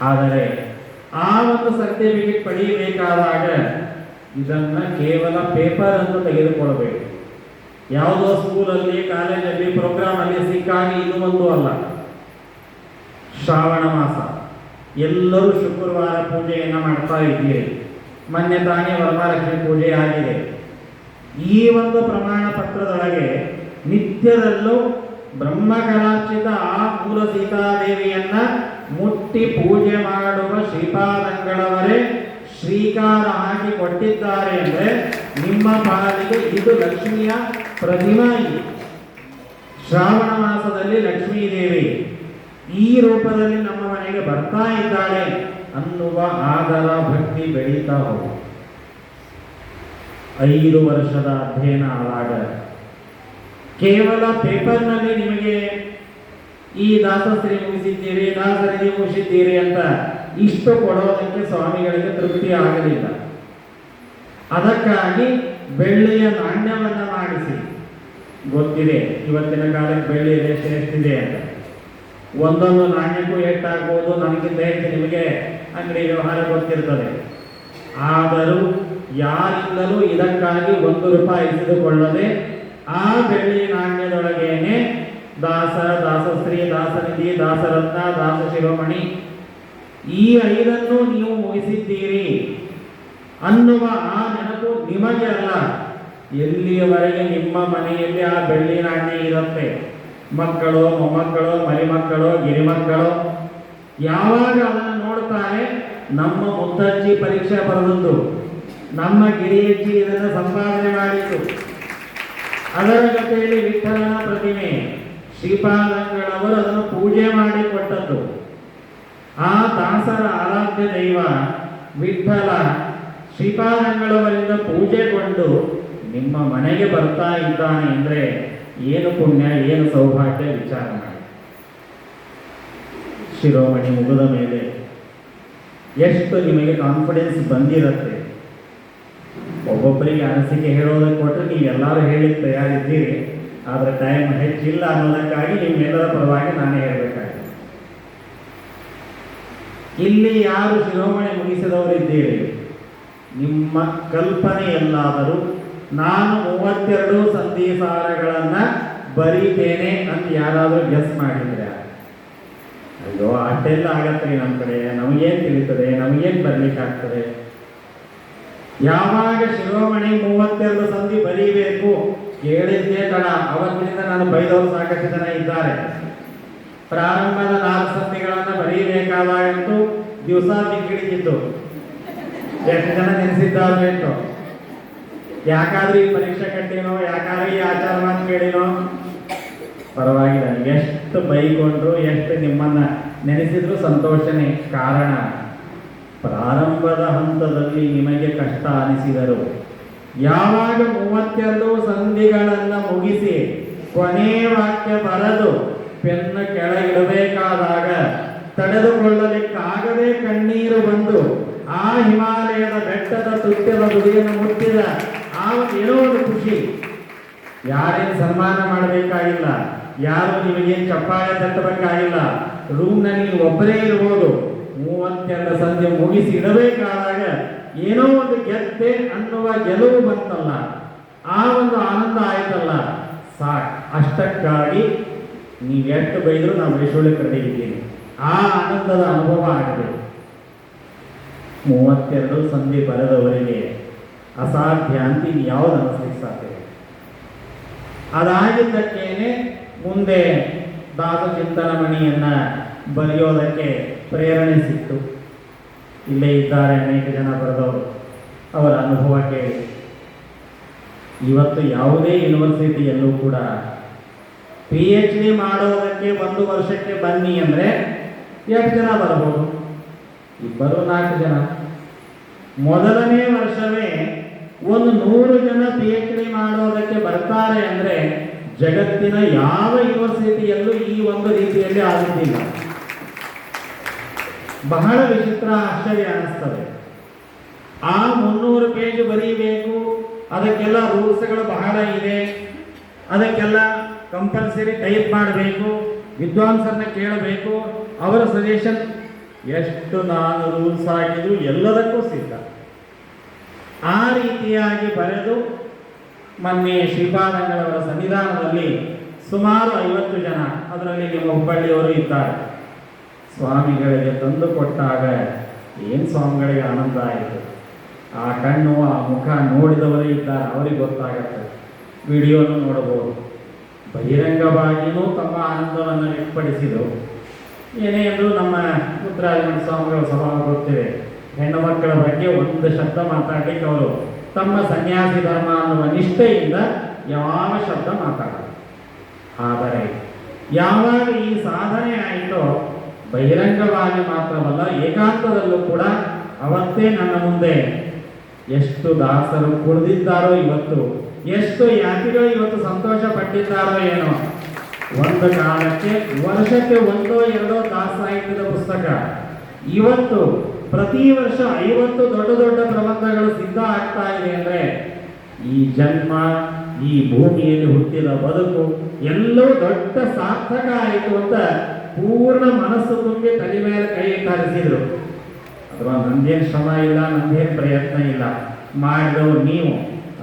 ಆದರೆ ಆ ಒಂದು ಸರ್ಟಿಫಿಕೇಟ್ ಪಡೆಯಬೇಕಾದಾಗ ಇದನ್ನ ಕೇವಲ ಪೇಪರ್ ಅನ್ನು ತೆಗೆದುಕೊಳ್ಳಬೇಕು. ಯಾವುದೋ ಸ್ಕೂಲಲ್ಲಿ ಕಾಲೇಜಲ್ಲಿ ಪ್ರೋಗ್ರಾಮ್ ಅಲ್ಲಿ ಸಿಕ್ಕಾಗಿ ಇದು ಒಂದು ಅಲ್ಲ. ಶ್ರಾವಣ ಮಾಸ. ಎಲ್ಲರೂ ಶುಕ್ರವಾರ ಪೂಜೆಯನ್ನು ಮಾಡ್ತಾ ಇದ್ದೀರಿ. ಮೊನ್ನೆ ತಾನೇ ವರಮಹಾಲಕ್ಷ್ಮಿ ಪೂಜೆ ಆಗಿದೆ. ಈ ಒಂದು ಪ್ರಮಾಣ ಪತ್ರದೊಳಗೆ ನಿತ್ಯದಲ್ಲೂ ಬ್ರಹ್ಮಕಲಾರ್ಚಿತ ಆ ಮೂಲ ಸೀತಾದೇವಿಯನ್ನ ಮುಟ್ಟಿ ಪೂಜೆ ಮಾಡುವ ಶ್ರೀಪಾದಂಗಳವರೇ, ಶ್ರೀಕಾರ ಹಾಕಿ ಕೊಟ್ಟಿದ್ದಾರೆ ಅಂದ್ರೆ ನಿಮ್ಮ ಪಾಲಿಗೆ ಇದು ಲಕ್ಷ್ಮಿಯ ಪ್ರತಿಮಾ ಇದು. ಶ್ರಾವಣ ಮಾಸದಲ್ಲಿ ಲಕ್ಷ್ಮೀ ದೇವಿ ಈ ರೂಪದಲ್ಲಿ ನಮ್ಮ ಮನೆಗೆ ಬರ್ತಾ ಇದ್ದಾಳೆ ಅನ್ನುವ ಆದರ ಭಕ್ತಿ ಬೆಳೀತಾ ಹೋಗಿ. ಐದು ವರ್ಷದ ಅಧ್ಯಯನ ಆದಾಗ ಕೇವಲ ನಿಮಗೆ ಈ ದಾಸಶ್ರೀ ಮುಗಿಸಿದ್ದೀರಿ ದಾಸರಿಗೆ ಮುಗಿಸಿದ್ದೀರಿ ಅಂತ ಇಷ್ಟು ಕೊಡೋದಕ್ಕೆ ಸ್ವಾಮಿಗಳಿಗೆ ತೃಪ್ತಿ ಆಗಲಿಲ್ಲ. ಅದಕ್ಕಾಗಿ ಬೆಳ್ಳಿಯ ನಾಣ್ಯವನ್ನ ಮಾಡಿಸಿ. ಗೊತ್ತಿದೆ, ಇವತ್ತಿನ ಕಾಲಕ್ಕೆ ಬೆಳ್ಳಿ ರೇಟ್ ಎಷ್ಟಿದೆ ಅಂತ. ಒಂದೊಂದು ನಾಣ್ಯಕ್ಕೂ ಎಷ್ಟಾಗ್ಬೋದು ನನಗಿಂತ ಹೆಚ್ಚು ನಿಮಗೆ ಅಂಗಡಿ ವ್ಯವಹಾರ ಗೊತ್ತಿರ್ತದೆ. ಆದರೂ ಯಾರಿಂದಲೂ ಇದಕ್ಕಾಗಿ ಒಂದು ರೂಪಾಯಿ ಇಸಿದುಕೊಳ್ಳದೆ ಆ ಬೆಳ್ಳಿ ನಾಣ್ಯದೊಳಗೇನೆ ದಾಸ, ದಾಸಶ್ರೀ, ದಾಸನಿಧಿ, ದಾಸರತ್ನ ದಾಸ ಶಿರೋಮಣಿ ಈ ಐದನ್ನು ನೀವು ಮುಗಿಸಿದ್ದೀರಿ ಅನ್ನುವ ಆ ನೆನಪು ನಿಮಗೆ ಅಲ್ಲ. ಎಲ್ಲಿಯವರೆಗೆ ನಿಮ್ಮ ಮನೆಯಲ್ಲಿ ಆ ಬೆಳ್ಳಿ ನಾಣ್ಯ ಇರುತ್ತೆ? ಮಕ್ಕಳು, ಮೊಮ್ಮಕ್ಕಳು, ಮರಿಮಕ್ಕಳು, ಗಿರಿಮಕ್ಕಳು? ಯಾವಾಗ ಅದನ್ನು ನೋಡ್ತಾರೆ ನಮ್ಮ ಮುದ್ದಜ್ಜಿ ಪರೀಕ್ಷೆ ಬರೆದದ್ದು ನಮ್ಮ ಗಿರಿಯಜ್ಜಿ ಇದನ್ನು ಸಂಪಾದನೆ ಮಾಡಿತು ಅದರ ಜೊತೆಯಲ್ಲಿ ವಿಠಲನ ಪ್ರತಿಮೆ. ಶ್ರೀಪಾದಂಗಳವರು ಅದನ್ನು ಪೂಜೆ ಮಾಡಿ ಕೊಟ್ಟದ್ದು. ಆ ದಾಸರ ಆರಾಧ್ಯ ದೈವ ವಿಠಲ ಶ್ರೀಪಾದಂಗಳವರಿಂದ ಪೂಜೆಗೊಂಡು ನಿಮ್ಮ ಮನೆಗೆ ಬರ್ತಾ ಇದ್ದಾನೆ ಅಂದ್ರೆ ಏನು ಪುಣ್ಯ, ಏನು ಸೌಭಾಗ್ಯ ವಿಚಾರ ಮಾಡಿ. ಶಿರೋಮಣಿ ಮುಗಿದ ಮೇಲೆ ಎಷ್ಟು ನಿಮಗೆ ಕಾನ್ಫಿಡೆನ್ಸ್ ಬಂದಿರುತ್ತೆ. ಒಬ್ಬೊಬ್ಬರಿಗೆ ಅನಿಸಿಕೆ ಹೇಳೋದಕ್ಕೆ ಕೊಟ್ಟರೆ ನೀವು ಎಲ್ಲರೂ ಹೇಳಿ ತಯಾರಿದ್ದೀರಿ. ಆದರೆ ಟೈಮ್ ಹೆಚ್ಚಿಲ್ಲ ಅನ್ನೋದಕ್ಕಾಗಿ ನಿಮ್ಮೆಲ್ಲರ ಪರವಾಗಿ ನಾನೇ ಹೇಳಬೇಕಾಗಿದೆ. ಇಲ್ಲಿ ಯಾರು ಶಿರೋಮಣಿ ಮುಗಿಸಿದವರಿದ್ದೀರಿ? ನಿಮ್ಮ ಕಲ್ಪನೆಯಲ್ಲಾದರೂ ನಾನು ಮೂವತ್ತೆರಡು ಸಂಧಿಸಾರಗಳನ್ನ ಬರೀತೇನೆ ಅಂತ ಯಾರಾದರೂ ಗೆಸ್ ಮಾಡಿದ್ರೆ? ಅಯ್ಯೋ ಅಷ್ಟೆಲ್ಲ ಆಗತ್ತೆ ನಮ್ಮ ಕಡೆ. ನಮಗೇನು ತಿಳಿತದೆ? ನಮಗೇನು ಬರ್ಲಿಕ್ಕೆ ಆಗ್ತದೆ ಯಾವಾಗ ಶಿರೋಮಣಿ ಮೂವತ್ತೆರಡು ಸಂಧಿ ಬರೀಬೇಕು? ಕೇಳಿದ್ದೇ ತಡ. ಅವತ್ತಿನಿಂದ ನಾನು ಬೈದವರು ಸಾಕಷ್ಟು ಜನ ಇದ್ದಾರೆ. ಪ್ರಾರಂಭದ ನಾಲ್ಕು ಸಂಧಿಗಳನ್ನ ಬರೀಬೇಕಾದಾಗಂತೂ ದಿವಸ ದಿಕ್ಕಿಡಿದಿತ್ತು ಎಷ್ಟು ಜನ ನೆನೆಸಿದ್ದಾರೆ ಯಾಕಾದ್ರೂ ಈ ಪರೀಕ್ಷೆ ಕಟ್ಟಿನೋ, ಯಾಕಾದ್ರೂ ಈ ಆಚಾರ ಮಾತು ಕೇಳಿನೋ. ಪರವಾಗಿಲ್ಲ, ಎಷ್ಟು ಬೈಕೊಂಡ್ರು, ಎಷ್ಟು ನಿಮ್ಮನ್ನ ನೆನೆಸಿದ್ರು ಸಂತೋಷನೇ. ಕಾರಣ, ಪ್ರಾರಂಭದ ಹಂತದಲ್ಲಿ ನಿಮಗೆ ಕಷ್ಟ ಅನಿಸಿದರು. ಯಾವಾಗ ಮೂವತ್ತೆರಡು ಸಂಧಿಗಳನ್ನ ಮುಗಿಸಿ ಕೊನೆ ವಾಕ್ಯ ಬರೆದು ಪೆನ್ನ ಕೆಳಗಿಡಬೇಕಾದಾಗ ತಡೆದುಕೊಳ್ಳಲಿಕ್ಕಾಗದೆ ಕಣ್ಣೀರು ಬಂದು ಆ ಹಿಮಾಲಯದ ಬೆಟ್ಟದ ತುತ್ಯದ ಗುಡಿಯನ್ನು ಮುಟ್ಟಿದ ಆ ಏನೋ ಒಂದು ಖುಷಿ. ಯಾರೇನು ಸನ್ಮಾನ ಮಾಡಬೇಕಾಗಿಲ್ಲ, ಯಾರು ನಿಮಗೇನು ಚಪ್ಪಾಳೆ ತಟ್ಟಬೇಕಾಗಿಲ್ಲ ರೂಮ್ನಲ್ಲಿ ಒಬ್ಬರೇ ಇರ್ಬೋದು ಮೂವತ್ತೆರಡು ಸಂಜೆ ಮುಗಿಸಿ ಇಡಬೇಕಾದಾಗ ಏನೋ ಒಂದು ಗೆದ್ದೆ ಅನ್ನುವ ಗೆಲುವು ಬಂತಲ್ಲ, ಆ ಒಂದು ಆನಂದ ಆಯ್ತಲ್ಲ, ಸಾಕ್. ಅಷ್ಟಕ್ಕಾಗಿ ನೀವು ಎಷ್ಟು ಬೈದ್ರು ನಾವು ರೆಡಿ ಇದ್ದೀನಿ ಆ ಆನಂದದ ಅನುಭವ ಆಗಬೇಕು. ಮೂವತ್ತೆರಡು ಸಂಧಿ ಬರೆದವರಿಗೆ ಅಸಾಧ್ಯ ಅಂತ ಯಾವ್ದು ಅನಿಸ್ಲಿಕ್ಕೆ ಸಾಧ್ಯ. ಅದಾಗಿದ್ದಕ್ಕೇನೆ ಮುಂದೆ ದಾಸ ಚಿಂತನ ಮಣಿಯನ್ನ ಬರೆಯೋದಕ್ಕೆ ಪ್ರೇರಣೆ ಸಿಕ್ತು. ಇಲ್ಲೇ ಇದ್ದಾರೆ ಅನೇಕ ಜನ ಬರೆದವರು. ಅವರ ಅನುಭವ ಕೇಳಿ. ಇವತ್ತು ಯಾವುದೇ ಯೂನಿವರ್ಸಿಟಿಯಲ್ಲೂ ಕೂಡ ಪಿ ಎಚ್ ಡಿ ಮಾಡೋದಕ್ಕೆ ಒಂದು ವರ್ಷಕ್ಕೆ ಬನ್ನಿ ಅಂದರೆ ಎಷ್ಟು ಜನ ಬರಬಹುದು ಇಬ್ಬರು ನಾಲ್ಕು ಜನ. ಮೊದಲನೇ ವರ್ಷವೇ ಒಂದು ನೂರು ಜನ ಪಿ ಎಚ್ ಡಿ ಮಾಡೋದಕ್ಕೆ ಬರ್ತಾರೆ ಅಂದರೆ ಜಗತ್ತಿನ ಯಾವ ಯೂನಿವರ್ಸಿಟಿಯಲ್ಲೂ ಈ ಒಂದು ರೀತಿಯಲ್ಲಿ ಆಗುತ್ತಿಲ್ಲ. ಬಹಳ ವಿಚಿತ್ರ ಆಶ್ಚರ್ಯ ಅನ್ನಿಸ್ತದೆ ಆ ಮುನ್ನೂರು ಪೇಜ್ ಬರೀಬೇಕು, ಅದಕ್ಕೆಲ್ಲ ರೂಲ್ಸ್ಗಳು ಬಹಳ ಇದೆ, ಅದಕ್ಕೆಲ್ಲ ಕಂಪಲ್ಸರಿ ಟೈಪ್ ಮಾಡಬೇಕು, ವಿದ್ವಾಂಸರನ್ನ ಕೇಳಬೇಕು, ಅವರ ಸಜೆಷನ್, ಎಷ್ಟು ನಾನು ರೂಲ್ಸ್ ಹಾಕಿದ್ರು ಎಲ್ಲದಕ್ಕೂ ಸಿದ್ಧ. ಆ ರೀತಿಯಾಗಿ ಬರೆದು ಮೊನ್ನೆ ಶ್ರೀಪಾದಂಗಳವರ ಸನ್ನಿಧಾನದಲ್ಲಿ ಸುಮಾರು ಐವತ್ತು ಜನ, ಅದರಲ್ಲಿ ನಿಮ್ಮ ಹುಬ್ಬಳ್ಳಿಯವರು ಇದ್ದಾರೆ. ಸ್ವಾಮಿಗಳಿಗೆ ತಂದು ಕೊಟ್ಟಾಗ ಏನು ಸ್ವಾಮಿಗಳಿಗೆ ಆನಂದ ಆಯಿತು? ಆ ಕಣ್ಣು, ಆ ಮುಖ ನೋಡಿದವರೇ ಇದ್ದಾರೆ, ಅವರಿಗೆ ಗೊತ್ತಾಗತ್ತೆ. ವಿಡಿಯೋನು ನೋಡಬಹುದು. ಬಹಿರಂಗವಾಗಿಯೂ ತಮ್ಮ ಆನಂದವನ್ನು ವ್ಯಕ್ತಪಡಿಸಿದರು. ಏನೇ ಅಂದರೂ ನಮ್ಮ ಉತ್ತರಾಯಣ ಸ್ವಾಮಿಗಳ ಸ್ವಭಾವ ಗೊತ್ತಿದೆ ಹೆಣ್ಣು ಮಕ್ಕಳ ಬಗ್ಗೆ ಒಂದು ಶಬ್ದ ಮಾತಾಡಲಿಕ್ಕೆ ಅವರು ತಮ್ಮ ಸನ್ಯಾಸಿ ಧರ್ಮ ಅನ್ನುವ ನಿಷ್ಠೆಯಿಂದ ಯಾವ ಶಬ್ದ ಮಾತಾಡ ಆದರೆ ಯಾವಾಗ ಈ ಸಾಧನೆ ಆಯಿತೋ ಬಹಿರಂಗವಾಗಿ ಮಾತ್ರವಲ್ಲ, ಏಕಾಂತದಲ್ಲೂ ಕೂಡ ಅವತ್ತೇ ನನ್ನ ಮುಂದೆ ಎಷ್ಟು ದಾಸರು ಕುಳಿದಿದ್ದಾರೋ ಇವತ್ತು, ಎಷ್ಟು ಯಾತಿಗಳು ಇವತ್ತು ಸಂತೋಷ ಪಟ್ಟಿದ್ದಾರೋ ಏನೋ. ಒಂದು ಕಾಲಕ್ಕೆ, ವರ್ಷಕ್ಕೆ ಒಂದೋ ಎರಡೋ ದಾಸ ಪುಸ್ತಕ. ಇವತ್ತು, ಪ್ರತಿ ವರ್ಷ ಐವತ್ತು ದೊಡ್ಡ ದೊಡ್ಡ ಪ್ರಬಂಧಗಳು ಸಿದ್ಧ ಆಗ್ತಾ ಇದೆ ಅಂದ್ರೆ, ಈ ಜನ್ಮ, ಈ ಭೂಮಿಯಲ್ಲಿ ಹುಟ್ಟಿದ ಬದುಕು ಎಲ್ಲವೂ ದೊಡ್ಡ ಸಾರ್ಥಕ ಆಯಿತು ಅಂತ ಪೂರ್ಣ ಮನಸ್ಸು ತುಂಬಿ ತಲೆ ಮೇಲೆ ಕೈ ತರಿಸಿದ್ರು ಅಥವಾ ನಂದೇನು ಶ್ರಮ ಇಲ್ಲ, ನಂದೇನು ಪ್ರಯತ್ನ ಇಲ್ಲ ಮಾಡಿದವರು ನೀವು.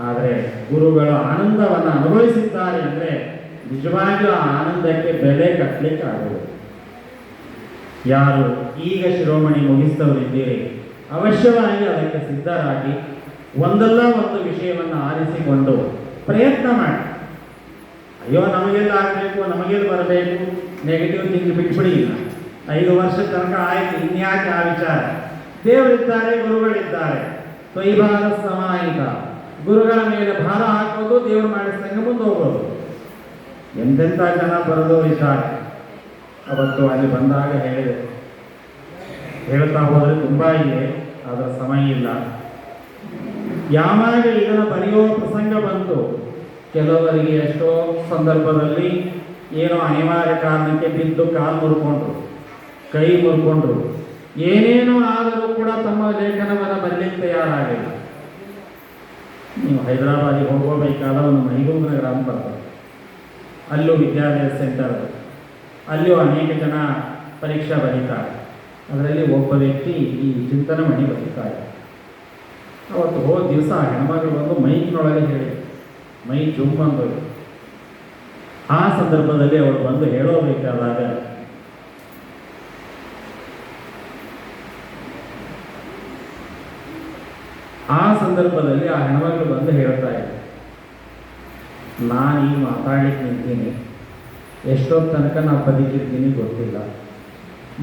ಆದರೆ ಗುರುಗಳ ಆನಂದವನ್ನು ಅನುಭವಿಸಿದ್ದಾರೆ ಅಂದರೆ ನಿಜವಾಗಿಯೂ ಆ ಆನಂದಕ್ಕೆ ಬೆಲೆ ಕಟ್ಟಲಿಕ್ಕೆ ಆಗುವುದು ಯಾರು ಈಗ ಶಿರೋಮಣಿ ಮುಗಿಸ್ತವರಿದ್ದೀರಿ, ಅವಶ್ಯವಾಗಿ ಅದಕ್ಕೆ ಸಿದ್ಧರಾಗಿ ಒಂದಲ್ಲ ಒಂದು ವಿಷಯವನ್ನು ಆರಿಸಿಕೊಂಡು ಪ್ರಯತ್ನ ಮಾಡಿ. ಅಯ್ಯೋ, ನಮಗೆಲ್ಲ ಆಗಬೇಕು, ನಮಗೆಲ್ಲ ಬರಬೇಕು. ನೆಗೆಟಿವ್ ಥಿಂಕ್ ಬಿಟ್ಬಿಡಿ. ಐದು ವರ್ಷದ ತನಕ ಆಯಿತು, ಇನ್ಯಾಕೆ ಆ ವಿಚಾರ? ದೇವರಿದ್ದಾರೆ, ಗುರುಗಳಿದ್ದಾರೆ. ತ್ವೈಭಾರ ಸಮಾಹಿತ. ಗುರುಗಳ ಮೇಲೆ ಭಾರ ಹಾಕೋದು, ದೇವರು ಮಾಡಿಸ್ದಂಗೆ ಮುಂದೆ ಹೋಗೋದು ಎಂತೆಂಥ ಜನ ಬರೆದವರು ವಿಚಾರ ಅವತ್ತು ಅಲ್ಲಿ ಬಂದಾಗ ಹೇಳಿದೆ. ಹೇಳ್ತಾ ಹೋದರೆ ತುಂಬ ಇದೆ ಅದರ ಸಮಯ ಇಲ್ಲ. ಯಾವಾಗ ಇದನ್ನು ಬರೆಯುವ ಪ್ರಸಂಗ ಬಂತು? ಕೆಲವರಿಗೆ ಎಷ್ಟೋ ಸಂದರ್ಭದಲ್ಲಿ ಏನೋ ಅನಿವಾರ್ಯ ಕಾರಣಕ್ಕೆ ಬಿದ್ದು ಕಾಲು ಮುರ್ಕೊಂಡ್ರು, ಕೈ ಮುರ್ಕೊಂಡ್ರು. ಏನೇನೋ ಆದರೂ ಕೂಡ ತಮ್ಮ ಲೇಖನವನ್ನು ಬರಲಿಕ್ಕೆ ತಯಾರಾಗಿಲ್ಲ. ನೀವು ಹೈದರಾಬಾದಿಗೆ ಹೋಗಬೇಕಾದ ಒಂದು ಮೈಗೂರು ಗ್ರಾಮ ಬರ್ತದೆ. ಅಲ್ಲೂ ವಿದ್ಯಾಭ್ಯಾಸ ಸೆಂಟರ್ ಅಲ್ಲಿಯೂ ಅನೇಕ ಜನ ಪರೀಕ್ಷಾ ಬರೀತಾರೆ. ಅದರಲ್ಲಿ ಒಬ್ಬ ವ್ಯಕ್ತಿ ಈ ಚಿಂತನ ಮಣಿ ಬರೀತಾರೆ. ಅವತ್ತು ಹೋದ ದಿವಸ ಹೆಣ್ಮಗಳು ಬಂದು ಮೈಕ್ನೊಳಗೆ ಹೇಳಿ ಮೈ ಜುಮ್ ಅಂದರು ಆ ಸಂದರ್ಭದಲ್ಲಿ ಅವರು ಬಂದು ಹೇಳೋಬೇಕಾದಾಗ ಆ ಸಂದರ್ಭದಲ್ಲಿ ಆ ಹೆಣ್ಮಗಳು ಬಂದು ಹೇಳ್ತಾ ಇದ್ದ ನಾನು ಈ ಮಾತಾಡ್ಲಿಕ್ಕೆ ನಿಂತೀನಿ. ಎಷ್ಟೊತ್ತು ತನಕ ನಾವು ಬದುಕಿರ್ತೀನಿ ಗೊತ್ತಿಲ್ಲ.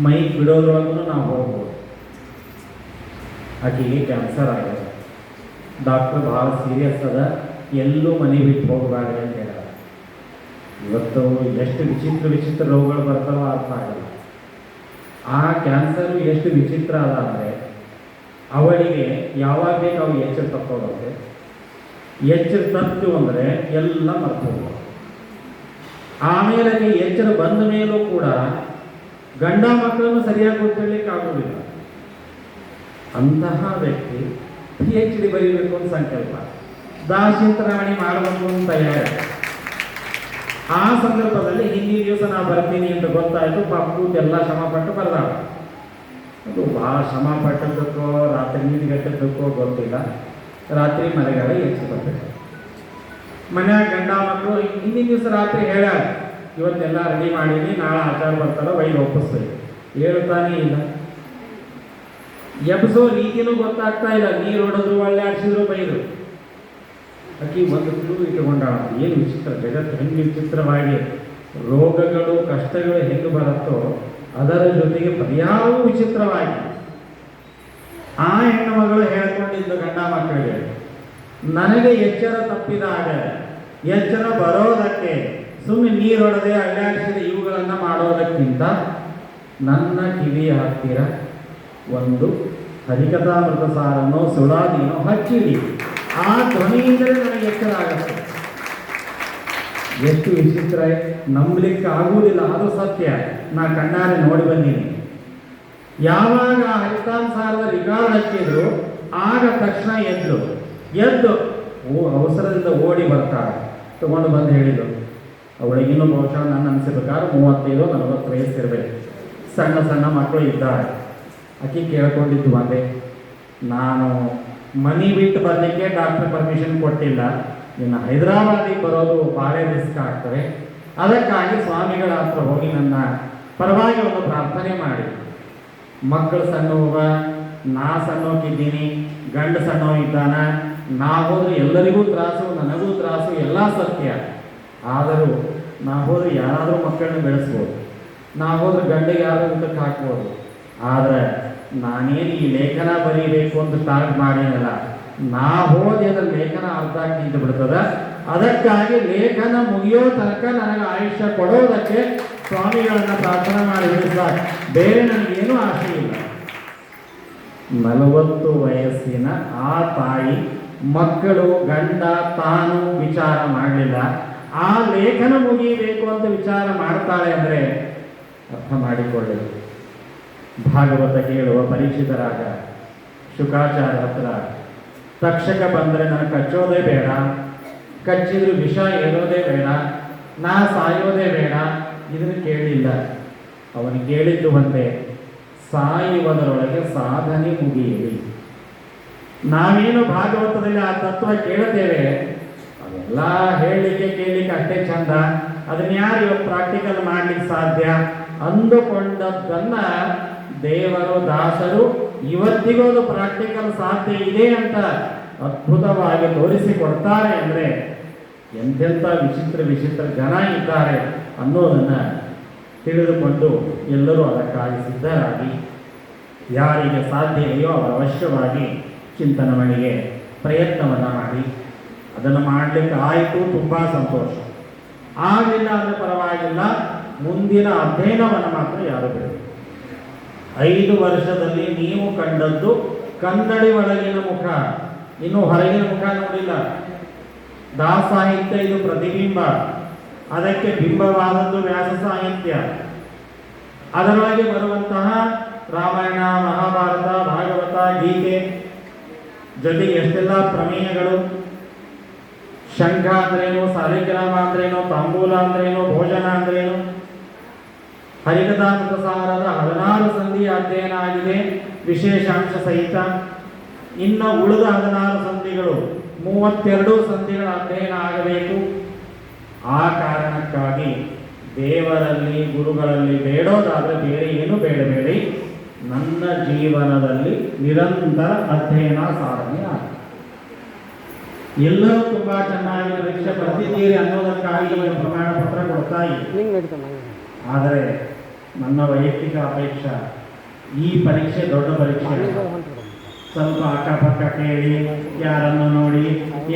ಮೈ ಬಿಡೋದ್ರೊಳಗೂ ನಾವು ಹೋಗ್ಬೋದು. ಆಕೆಗೆ ಕ್ಯಾನ್ಸರ್ ಆಗಿದೆ. ಡಾಕ್ಟರ್ ಭಾಳ ಸೀರಿಯಸ್ ಅದ. ಎಲ್ಲೂ ಮನೆ ಬಿಟ್ಟು ಹೋಗಬಾರ್ದು ಅಂತ ಹೇಳ್ಯಾರ ಇವತ್ತು ಎಷ್ಟು ವಿಚಿತ್ರ ವಿಚಿತ್ರ ರೋಗಗಳು ಬರ್ತಾವ ಅರ್ಥ ಆಗಲ್ಲ ಆ ಕ್ಯಾನ್ಸರ್ ಎಷ್ಟು ವಿಚಿತ್ರ ಅದ ಅಂದರೆ, ಅವಳಿಗೆ ಯಾವಾಗ ಬೇಕು ಅವು ಎಚ್ಚರ ತಪ್ಪೋಗುತ್ತೆ ಎಚ್ಚರ ತಪ್ಪು ಅಂದರೆ ಎಲ್ಲ ಮರ್ತು ಹೋಗ್ಬೋದು ಆಮೇಲೆ ಎಚ್ಚರ ಬಂದ ಮೇಲೂ ಕೂಡ ಗಂಡ ಮಕ್ಕಳನ್ನು ಸರಿಯಾಗಿ ಗೊತ್ತಿರ್ಲಿಕ್ಕೆ ಆಗೋದಿಲ್ಲ. ಅಂತಹ ವ್ಯಕ್ತಿ ಪಿ ಎಚ್ ಡಿ ಬರೀಬೇಕು ಅಂತ ಸಂಕಲ್ಪ. ದಾಸಚಿಂತನಾವಣಿ ಮಾಡಬೇಕು ಅಂತ ಹೇಳಿ ಆ ಸಂದರ್ಭದಲ್ಲಿ ಹಿಂದಿನ ದಿವಸ ನಾವು ಬರ್ತೀನಿ ಅಂತ ಗೊತ್ತಾಯಿತು, ಪಾಪು ಎಲ್ಲ ಶ್ರಮಪಟ್ಟು ಬರ್ದಾಳ. ಅದು ಭಾಳ ಶ್ರಮ ಪಟ್ಟದ್ದಕ್ಕೋ, ರಾತ್ರಿ ನೀರು ನೀತಿಗಟ್ಟದ್ದಕ್ಕೋ ಗೊತ್ತಿಲ್ಲ. ರಾತ್ರಿ ಮನೆಗಾಲ ಎಚ್ಚು ಬರ್ಬೇಕು ಮನ್ಯಾಗ ಗಂಡ ಮಕ್ಕಳು ಹಿಂದಿನ ದಿವಸ ರಾತ್ರಿ ಹೇಳ್ಯಾರ, ಇವತ್ತೆಲ್ಲ ರೆಡಿ ಮಾಡೀನಿ, ನಾಳೆ ಆಚಾರ ಬರ್ತಾರ ವೈದ್ಯ ಒಪ್ಪಿಸ್ತೀವಿ ಹೇಳ್ತಾನೇ ಇಲ್ಲ. ಎಬ್ಸೋ ರೀತಿನೂ ಗೊತ್ತಾಗ್ತಾ ಇಲ್ಲ, ನೀರು ಹೊಡೆದ್ರು, ಒಳ್ಳೆ ಆಡ್ಸಿದ್ರು ಬೈದ್ರು. ಅಕ್ಕಿ ಒಂದು ತಿಳಿದು ಇಟ್ಟುಕೊಂಡಾಳ. ಏನು ವಿಚಿತ್ರ ಜಗತ್ತು ಹೆಂಗೆ ವಿಚಿತ್ರವಾಗಿ ರೋಗಗಳು, ಕಷ್ಟಗಳು ಹೆಂಗೆ ಬರುತ್ತೋ ಅದರ ಜೊತೆಗೆ ಪರ್ಯಾವೂ ವಿಚಿತ್ರವಾಗಿ. ಆ ಹೆಣ್ಣು ಮಗಳು ಹೇಳ್ಕೊಂಡಿದ್ದು ಗಂಡ ಮಕ್ಕಳಿಗೆ, ನನಗೆ ಎಚ್ಚರ ತಪ್ಪಿದಾಗ ಎಚ್ಚರ ಬರೋದಕ್ಕೆ ಸುಮ್ಮನೆ ನೀರೊಡದೆ ಅಳ್ಳಾಡಿಸಿದ ಇವುಗಳನ್ನು ಮಾಡೋದಕ್ಕಿಂತ ನನ್ನ ಕಿವಿಯ ಹತ್ತಿರ ಒಂದು ಹರಿಕಥಾಮೃತ ಸಾರನ್ನು, ಸುಳಾದಿನೋ ಹಚ್ಚಿಡಿ. ಆ ಧ್ವನಿಯಿಂದಲೇ ನನಗೆ ಎಚ್ಚರ ಆಗುತ್ತೆ. ಎಷ್ಟು ವಿಚಿತ್ರ, ನಂಬಲಿಕ್ಕೆ ಆಗುವುದಿಲ್ಲ ಅದು ಸತ್ಯ. ನಾ ಕಣ್ಣಾರೆ ನೋಡಿ ಬಂದೀನಿ. ಯಾವಾಗ ಆ ಹರಿತಾಂಸಾರದ ರಿಕಾರ್ಡ್ ಹಚ್ಚಿದ್ರು, ಆಗ ತಕ್ಷಣ ಎದ್ದು ಎದ್ದು ಓ, ಅವಸರದಿಂದ ಓಡಿ ಬರ್ತಾರೆ ತಗೊಂಡು ಬಂದು ಹೇಳಿದ್ರು ಅವಳಿಗಿನ್ನೂ ಬಹುಶಃ ನನ್ನ ಅನಿಸಿರ್ಬೇಕಾದ್ರೆ ಮೂವತ್ತೈದು ನಲವತ್ತು ವಯಸ್ಸಿರಬೇಕು ಸಣ್ಣ ಸಣ್ಣ ಮಕ್ಕಳು ಇದ್ದಾರೆ. ಆಕೆ ಕೇಳ್ಕೊಂಡಿದ್ದು ಒಂದೇ. ನಾನು ಮನಿ ಬಿಟ್ಟು ಬರಲಿಕ್ಕೆ ಡಾಕ್ಟರ್ ಪರ್ಮಿಷನ್ ಕೊಟ್ಟಿಲ್ಲ. ಇನ್ನು ಹೈದರಾಬಾದಿಗೆ ಬರೋದು ಭಾಳ ರಿಸ್ಕ್ ಆಗ್ತದೆ. ಅದಕ್ಕಾಗಿ ಸ್ವಾಮಿಗಳ ಹತ್ರ ಹೋಗಿ ನನ್ನ ಪರವಾಗಿ ಒಂದು ಪ್ರಾರ್ಥನೆ ಮಾಡಿ. ಮಕ್ಕಳು ಸಣ್ಣವ ನಾ ಸಣ್ಣೋಗಿದ್ದೀನಿ ಗಂಡ ಸಣ್ಣವ ಇದ್ದಾನ, ನಾ ಹೋದ್ರೆ ಎಲ್ಲರಿಗೂ ತ್ರಾಸು, ನನಗೂ ತ್ರಾಸು, ಎಲ್ಲ ಸತ್ಯ. ಆದರೂ ನಾ ಹೋದ್ರೆ ಯಾರಾದರೂ ಮಕ್ಕಳನ್ನ ಬೆಳೆಸ್ಬೋದು. ನಾ ಹೋದ್ರೆ ಗಂಡಿಗೆ ಯಾರು ಊಟಕ್ಕೆ ಹಾಕ್ಬೋದು. ಆದರೆ ನಾನೇನು ಈ ಲೇಖನ ಬರೀಬೇಕು ಅಂತ ಸ್ಟಾರ್ಟ್ ಮಾಡೇನಲ್ಲ, ನಾ ಹೋದೆ ಅದರ ಲೇಖನ ಅರ್ಧ ನಿಂತು ಬಿಡ್ತದ. ಅದಕ್ಕಾಗಿ ಲೇಖನ ಮುಗಿಯೋ ತನಕ ನನಗೆ ಆಯುಷ್ಯ ಕೊಡೋದಕ್ಕೆ ಸ್ವಾಮಿಗಳನ್ನ ಪ್ರಾರ್ಥನೆ ಮಾಡಿದ್ರು ಸರ್. ಬೇರೆ ನನಗೇನು ಆಸೆ ಇಲ್ಲ. ನಲವತ್ತು ವಯಸ್ಸಿನ ಆ ತಾಯಿ ಮಕ್ಕಳು, ಗಂಡ ತಾನು ವಿಚಾರ ಮಾಡಲಿಲ್ಲ. ಆ ಲೇಖನ ಮುಗಿಯಬೇಕು ಅಂತ ವಿಚಾರ ಮಾಡ್ತಾಳೆ ಅಂದರೆ ಅರ್ಥ ಮಾಡಿಕೊಳ್ಳಿ. ಭಾಗವತ ಕೇಳುವ ಪರೀಕ್ಷಿತರಾಗ ಶುಕಾಚಾರ ಹತ್ರ. ತಕ್ಷಕ ಬಂದರೆ ನನಗೆ ಕಚ್ಚೋದೇ ಬೇಡ, ಕಚ್ಚಿದ್ರು ವಿಷ ಏರೋದೇ ಬೇಡ, ನಾ ಸಾಯೋದೇ ಬೇಡ, ಇದನ್ನು ಕೇಳಿಲ್ಲ. ಅವನು ಕೇಳಿದ್ದು ಒಂದೇ, ಸಾಯುವುದರೊಳಗೆ ಸಾಧನೆ ಮುಗಿಯಲಿ ನಾವೇನು ಭಾಗವತದಲ್ಲಿ ಆ ತತ್ವ ಕೇಳುತ್ತೇವೆ? ಅವೆಲ್ಲ ಹೇಳಲಿಕ್ಕೆ ಕೇಳಲಿಕ್ಕೆ ಅಷ್ಟೇ ಚಂದ. ಅದನ್ನ ಯಾರು ಇವತ್ತು ಪ್ರಾಕ್ಟಿಕಲ್ ಮಾಡ್ಲಿಕ್ಕೆ ಸಾಧ್ಯ? ಅಂದುಕೊಂಡದ್ದನ್ನ ದೇವರು ದಾಸರು, ಇವತ್ತಿಗೂ ಅದು ಪ್ರಾಕ್ಟಿಕಲ್ ಸಾಧ್ಯ ಇದೆ ಅಂತ ಅದ್ಭುತವಾಗಿ ತೋರಿಸಿಕೊಡ್ತಾರೆ ಅಂದರೆ ಎಂತೆಂಥ ವಿಚಿತ್ರ ವಿಚಿತ್ರ ಜನ ಇದ್ದಾರೆ ಅನ್ನೋದನ್ನ ತಿಳಿದುಕೊಂಡು ಎಲ್ಲರೂ ಅದಕ್ಕಾಗಿ ಸಿದ್ಧರಾಗಿ, ಯಾರಿಗೆ ಸಾಧ್ಯ ಇದೆಯೋ ಅವರ ಅವಶ್ಯವಾಗಿ ಚಿಂತನ ಪ್ರಯತ್ನವನ್ನು ಮಾಡಿ, ಅದನ್ನು ಮಾಡಲಿಕ್ಕೆ ಆಯಿತು, ತುಂಬ ಸಂತೋಷ. ಆಗಲಿಲ್ಲ ಅಂದರೆ ಪರವಾಗಿಲ್ಲ, ಮುಂದಿನ ಅಧ್ಯಯನವನ್ನು ಮಾತ್ರ ಯಾರು ಬಿಡಬೇಕು? ಐದು ವರ್ಷದಲ್ಲಿ ನೀವು ಕಂಡದ್ದು ಕನ್ನಡಿ ಒಳಗಿನ ಮುಖ. ಇನ್ನು ಹೊರಗಿನ ಮುಖ ನೋಡಿಲ್ಲ. ದಾಸ ಸಾಹಿತ್ಯ ಇದು ಪ್ರತಿಬಿಂಬ. ಅದಕ್ಕೆ ಬಿಂಬವಾದದ್ದು ವ್ಯಾಸ ಸಾಹಿತ್ಯ. ಅದರೊಳಗೆ ಬರುವಂತಹ ರಾಮಾಯಣ, ಮಹಾಭಾರತ, ಭಾಗವತ, ಗೀತೆ ಜೊತೆಗೆ ಎಷ್ಟೆಲ್ಲ ಪ್ರಮೇಯಗಳು. ಶಂಖ ಅಂದ್ರೇನು ಸಾಲಿಗ್ರಾಮ ಅಂದ್ರೇನು, ತಾಂಬೂಲ ಅಂದ್ರೇನು, ಭೋಜನ ಅಂದ್ರೇನು ಹರಿಕಥಾಮೃತ ಸಾರದ ಹದಿನಾರು ಸಂಧಿ ಅಧ್ಯಯನ ಆಗಿದೆ. ವಿಶೇಷಾಂಶ ಸಹಿತ. ಇನ್ನು ಉಳಿದ ಹದಿನಾರು ಸಂಧಿಗಳು, ಮೂವತ್ತೆರಡು ಸಂಧಿಗಳ ಅಧ್ಯಯನ ಆಗಬೇಕು. ಆ ಕಾರಣಕ್ಕಾಗಿ ದೇವರಲ್ಲಿ, ಗುರುಗಳಲ್ಲಿ ಬೇಡೋದಾದರೆ ಬೇರೆ ಏನು ಬೇಡಬೇಡಿ. ನನ್ನ ಜೀವನದಲ್ಲಿ ನಿರಂತರ ಅಧ್ಯಯನ ಸಾಧನೆ ಆಗಿದೆ. ಎಲ್ಲರೂ ತುಂಬಾ ಚೆನ್ನಾಗಿ ಪರೀಕ್ಷೆ ಬರ್ತಿದ್ದೀರಿ ಅನ್ನೋದಕ್ಕಾಗಿ ಪ್ರಮಾಣ ಪತ್ರ ಕೊಡ್ತಾ ಇದೆ ಆದರೆ ನನ್ನ ವೈಯಕ್ತಿಕ ಅಪೇಕ್ಷೆ ಈ ಪರೀಕ್ಷೆ ದೊಡ್ಡ ಪರೀಕ್ಷೆ. ಸ್ವಲ್ಪ ಅಕ್ಕಪಕ್ಕ ಕೇಳಿ, ಯಾರನ್ನು ನೋಡಿ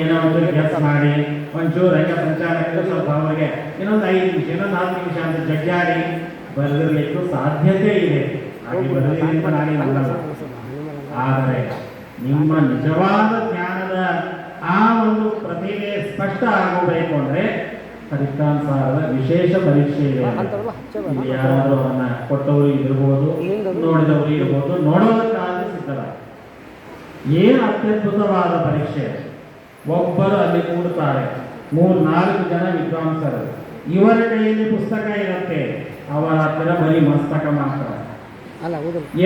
ಏನೋ ಒಂದು ಕೆಲಸ ಮಾಡಿ, ಒಂಚೂರು ರಂಗ ಸಂಚಾರಕ್ಕೆ ಸ್ವಲ್ಪ ಅವರಿಗೆ ಇನ್ನೊಂದು ಐದು ನಿಮಿಷ, ಇನ್ನೊಂದು ನಾಲ್ಕು ನಿಮಿಷ ಅಂತ ಜಗ್ಗಾಡಿ ಬರೆದಿರ್ಲಿಕ್ಕೂ ಸಾಧ್ಯತೆ ಇದೆ. ಹಾಗೆ ಬರಲಿಲ್ಲ ನಾನೇ ಅಲ್ಲ ಆದರೆ ನಿಮ್ಮ ನಿಜವಾದ ಜ್ಞಾನದ ಆ ಒಂದು ಪ್ರತಿಭೆ ಸ್ಪಷ್ಟ ಆಗಬೇಕು ಅಂದ್ರೆ ಫಲಿತಾಂಶದ ವಿಶೇಷ ಪರೀಕ್ಷೆ ಇದೆ ಯಾರಾದರೂ ಅವನ್ನ ಕೊಟ್ಟವರು ಇರ್ಬೋದು ನೋಡಿದವರು ಇರ್ಬೋದು ನೋಡೋದಕ್ಕಾಗಿ ಸಿದ್ಧರಾಗಿ. ಏನು ಅತ್ಯದ್ಭುತವಾದ ಪರೀಕ್ಷೆ? ಒಬ್ಬರು ಅಲ್ಲಿ ಕೂಡುತ್ತಾರೆ ಮೂರು ನಾಲ್ಕು ಜನ ವಿದ್ವಾಂಸರು. ಇವರ ಕೈಯಲ್ಲಿ ಪುಸ್ತಕ ಇರುತ್ತೆ. ಅವರ ಹತ್ತಿರ ಬರೀ ಮಸ್ತಕ ಮಾತ್ರ.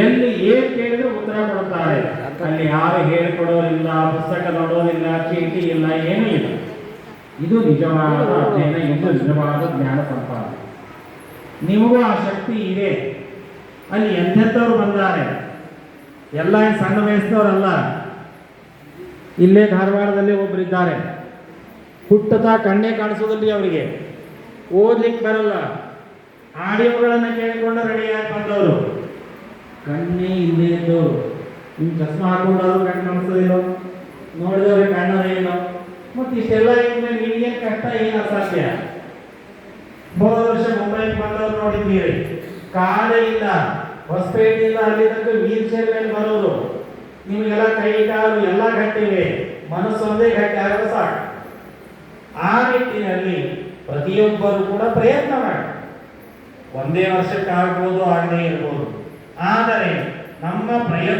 ಎಲ್ಲಿ ಏನ್ ಕೇಳಿದ್ರು ಉತ್ತರ ಕೊಡುತ್ತಾರೆ ಅಲ್ಲಿ ಯಾರು ಹೇಳ್ಕೊಡೋದಿಲ್ಲ ಪುಸ್ತಕ ನೋಡೋದಿಲ್ಲ ಚೀಟಿ ಇಲ್ಲ ಏನೂ ಇಲ್ಲ. ಇದು ನಿಜವಾದ ಅಧ್ಯಯನ, ಇದು ನಿಜವಾದ ಜ್ಞಾನ ಸಂಪಾದನೆ. ನಿಮಗೂ ಆ ಶಕ್ತಿ ಇದೆ. ಅಲ್ಲಿ ಎಂಥೆಂಥವ್ರು ಬಂದಾರೆ? ಎಲ್ಲ ಸಣ್ಣ ವಯಸ್ಸಿನವರಲ್ಲ? ಇಲ್ಲೇ ಧಾರವಾಡದಲ್ಲಿ ಒಬ್ಬರಿದ್ದಾರೆ ಹುಟ್ಟತ ಕಣ್ಣೇ ಕಾಣಿಸೋದಲ್ಲಿ ಅವರಿಗೆ. ಓದ್ಲಿಕ್ಕೆ ಬರಲ್ಲ. ಆಡಿಯೋಗಳನ್ನು ಕೇಳಿಕೊಂಡು ರೆಡಿಯಾಗಿ ಬಂದವರು ಕಣ್ಣೇ ಇಲ್ಲೇ ಇದ್ದವರು. ನಿಮ್ಮ ಚಸ್ಮಾ ಹಾಕೊಂಡಾದ್ರು ಕಣ್ಣು ಕಾಣಿಸೋದಿಲ್ಲ. ನೋಡಿದವ್ರಿಗೆ ಕಣ್ಣದೇನೋ ಮತ್ತೆ ಇಷ್ಟೆಲ್ಲ ಇದ್ಮೇಲೆ ನಿಮಗೇನು ಕಷ್ಟ, ಏನು ಅಸಾಧ್ಯ? ಹೋದ ವರ್ಷ ಮುಂಬೈಗೆ ಬಂದವ್ರು ನೋಡಿದ್ದೀರಿ. ಕಾಲೇ ಇಲ್ಲ ಹೊಸಪೇಟೆಯಿಂದ ಅಲ್ಲಿ ತನಕ ವೀಲ್ ಚೇರ್ ಮೇಲೆ ಬರೋದು. ನಿಮಗೆಲ್ಲ ಕೈ, ಕಾಲು ಎಲ್ಲ ಗಟ್ಟಿವೆ ಮನಸ್ಸು ಒಂದೇ ಗಟ್ಟಿ, ಆದ್ರೆ ಸಾಕು. ಆ ನಿಟ್ಟಿನಲ್ಲಿ ಪ್ರತಿಯೊಬ್ಬರು ಕೂಡ ಪ್ರಯತ್ನ ಮಾಡಿ. ಒಂದೇ ವರ್ಷಕ್ಕಾಗ್ಬೋದು ಆಗದೇ ಇರ್ಬೋದು. ಆದರೆ ನಮ್ಮ ಪ್ರಯತ್ನ